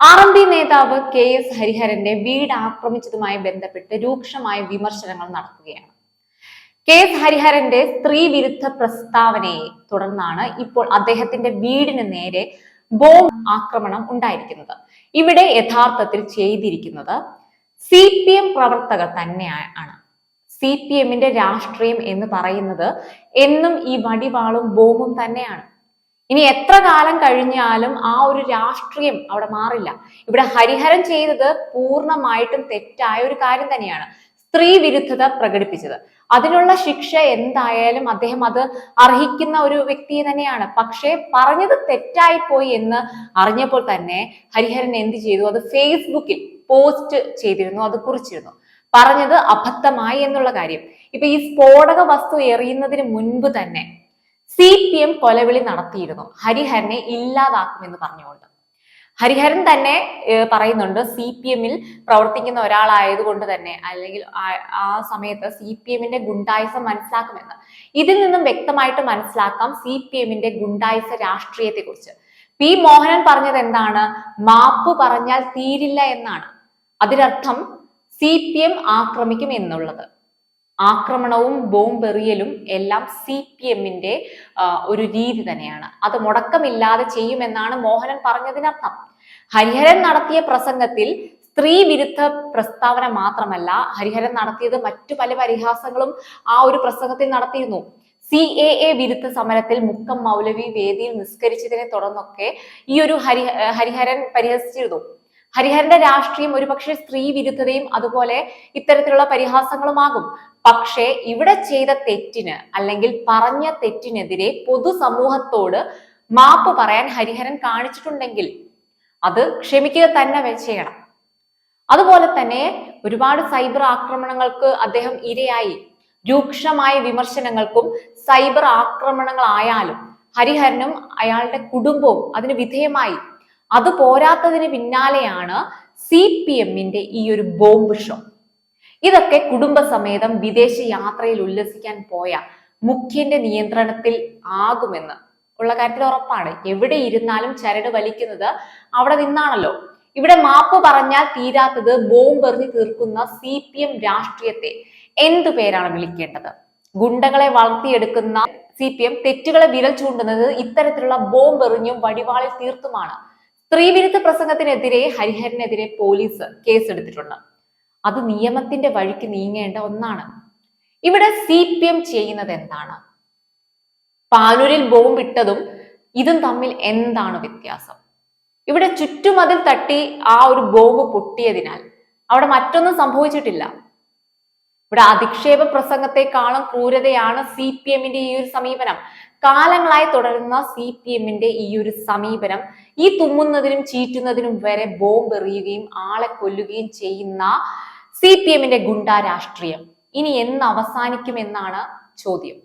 R M P നേതാവ് K S ഹരിഹരന്റെ വീട് ആക്രമിച്ചതുമായി ബന്ധപ്പെട്ട് രൂക്ഷമായ വിമർശനങ്ങൾ നടക്കുകയാണ്. കെ എസ് ഹരിഹരന്റെ സ്ത്രീ വിരുദ്ധ പ്രസ്താവനയെ തുടർന്നാണ് ഇപ്പോൾ അദ്ദേഹത്തിന്റെ വീടിന് നേരെ ബോംബ് ആക്രമണം ഉണ്ടായിരിക്കുന്നത്. ഇവിടെ യഥാർത്ഥത്തിൽ ചെയ്തിരിക്കുന്നത് സി പി എം പ്രവർത്തകർ തന്നെയാണ് സി പി എമ്മിന്റെ രാഷ്ട്രീയം എന്ന് പറയുന്നത് എന്നും ഈ വടിവാളും ബോംബും തന്നെയാണ്. ഇനി എത്ര കാലം കഴിഞ്ഞാലും ആ ഒരു രാഷ്ട്രീയം അവിടെ മാറില്ല. ഇവിടെ ഹരിഹരൻ ചെയ്തത് പൂർണമായിട്ടും തെറ്റായ ഒരു കാര്യം തന്നെയാണ്. സ്ത്രീ വിരുദ്ധത പ്രകടിപ്പിച്ചത്. അതിനുള്ള ശിക്ഷ എന്തായാലും അദ്ദേഹം അത് അർഹിക്കുന്ന ഒരു വ്യക്തി തന്നെയാണ്. പക്ഷേ പറഞ്ഞത് തെറ്റായിപ്പോയി എന്ന് അറിഞ്ഞപ്പോൾ തന്നെ ഹരിഹരൻ എന്ത് ചെയ്തു? അത് ഫേസ്ബുക്കിൽ പോസ്റ്റ് ചെയ്തിരുന്നു അത് കുറിച്ചിരുന്നു. പറഞ്ഞത് അബദ്ധമായി എന്നുള്ള കാര്യം. ഇപ്പൊ ഈ സ്ഫോടക വസ്തു എറിയുന്നതിന് മുൻപ് തന്നെ സി പി എം കൊലവിളി നടത്തിയിരുന്നു. ഹരിഹരനെ ഇല്ലാതാക്കുമെന്ന് പറഞ്ഞുകൊണ്ട്. ഹരിഹരൻ തന്നെ പറയുന്നുണ്ട് സി പി എമ്മിൽ പ്രവർത്തിക്കുന്ന ഒരാളായതുകൊണ്ട് തന്നെ അല്ലെങ്കിൽ ആ- സമയത്ത് സി പി എമ്മിന്റെ ഗുണ്ടായിസം മനസ്സിലാക്കുമെന്ന്. ഇതിൽ നിന്നും വ്യക്തമായിട്ട് മനസ്സിലാക്കാം സി പി എമ്മിന്റെ ഗുണ്ടായുസ രാഷ്ട്രീയത്തെ കുറിച്ച് പി മോഹനൻ പറഞ്ഞത് എന്താണ്? മാപ്പ് പറഞ്ഞാൽ തീരില്ല എന്നാണ്. അതിനർത്ഥം സി പി എം ആക്രമിക്കും എന്നുള്ളത്. ആക്രമണവും ബോംബെറിയലും എല്ലാം സി പി എമ്മിന്റെ ഒരു രീതി തന്നെയാണ്. അത് മുടക്കമില്ലാതെ ചെയ്യുമെന്നാണ് മോഹനൻ പറഞ്ഞതിനർത്ഥം. ഹരിഹരൻ നടത്തിയ പ്രസംഗത്തിൽ സ്ത്രീ വിരുദ്ധ പ്രസ്താവന മാത്രമല്ല ഹരിഹരൻ നടത്തിയത് മറ്റു പല പരിഹാസങ്ങളും ആ ഒരു പ്രസംഗത്തിൽ നടത്തിയിരുന്നു. സി എ എ വിരുദ്ധ സമരത്തിൽ മുക്കം മൗലവി വേദിയിൽ നിസ്കരിച്ചതിനെ തുടർന്നൊക്കെ ഈ ഒരു ഹരി ഹരിഹരൻ പരിഹസിച്ചിരുന്നു. ഹരിഹരന്റെ രാഷ്ട്രീയം ഒരുപക്ഷെ സ്ത്രീ വിരുദ്ധതയും അതുപോലെ ഇത്തരത്തിലുള്ള പരിഹാസങ്ങളുമാകും. പക്ഷേ ഇവിടെ ചെയ്ത തെറ്റിന് അല്ലെങ്കിൽ പറഞ്ഞ തെറ്റിനെതിരെ പൊതുസമൂഹത്തോട് മാപ്പ് പറയാൻ ഹരിഹരൻ കാണിച്ചിട്ടുണ്ടെങ്കിൽ അത് ക്ഷമിക്കുക തന്നെ ചെയ്യണം. അതുപോലെ തന്നെ ഒരുപാട് സൈബർ ആക്രമണങ്ങൾക്ക് അദ്ദേഹം ഇരയായി. രൂക്ഷമായ വിമർശനങ്ങൾക്കും സൈബർ ആക്രമണങ്ങളായാലും ഹരിഹരനും അയാളുടെ കുടുംബവും അതിന് വിധേയമായി. അത് പോരാത്തതിന് പിന്നാലെയാണ് സി പി എമ്മിന്റെ ഈ ഒരു ബോംബ് ഷോ. ഇതൊക്കെ കുടുംബസമേതം വിദേശ യാത്രയിൽ ഉല്ലസിക്കാൻ പോയ മുഖ്യന്റെ നിയന്ത്രണത്തിൽ ആകുമെന്ന്. ഉള്ള കാര്യത്തിൽ ഉറപ്പാണ്. എവിടെ ഇരുന്നാലും ചരട് വലിക്കുന്നത് അവിടെ നിന്നാണല്ലോ. ഇവിടെ മാപ്പ് പറഞ്ഞാൽ തീരാത്തത് ബോംബ് എറിഞ്ഞു തീർക്കുന്ന സി പി എം രാഷ്ട്രീയത്തെ എന്തു പേരാണ് വിളിക്കേണ്ടത്? ഗുണ്ടകളെ വളർത്തിയെടുക്കുന്ന സി പി എം തെറ്റുകളെ വിരൽ ചൂണ്ടുന്നത് ഇത്തരത്തിലുള്ള ബോംബ് എറിഞ്ഞും വടിവാളിൽ തീർത്തുമാണ്. സ്ത്രീവിരുദ്ധ പ്രസംഗത്തിനെതിരെ ഹരിഹരനെതിരെ പോലീസ് കേസെടുത്തിട്ടുണ്ട്. അത് നിയമത്തിന്റെ വഴിക്ക് നീങ്ങേണ്ട ഒന്നാണ്. ഇവിടെ സി പി എം ചെയ്യുന്നത് എന്താണ് പാനൂരിൽ ബോംബിട്ടതും ഇതും തമ്മിൽ എന്താണ് വ്യത്യാസം? ഇവിടെ ചുറ്റുമതിൽ തട്ടി ആ ഒരു ബോംബ് പൊട്ടിയതിനാൽ അവിടെ മറ്റൊന്നും സംഭവിച്ചിട്ടില്ല. ഇവിടെ അധിക്ഷേപ പ്രസംഗത്തെക്കാളും ക്രൂരതയാണ് സി പി എമ്മിന്റെ ഈ ഒരു സമീപനം. കാലങ്ങളായി തുടരുന്ന സി പി എമ്മിന്റെ ഈ ഒരു സമീപനം ഈ തുമ്മുന്നതിനും ചീറ്റുന്നതിനും വരെ ബോംബ് എറിയുകയും ആളെ കൊല്ലുകയും ചെയ്യുന്ന സി പി എമ്മിന്റെ ഗുണ്ടാ രാഷ്ട്രീയം. ഇനി എന്ന് അവസാനിക്കുമെന്നാണ് ചോദ്യം.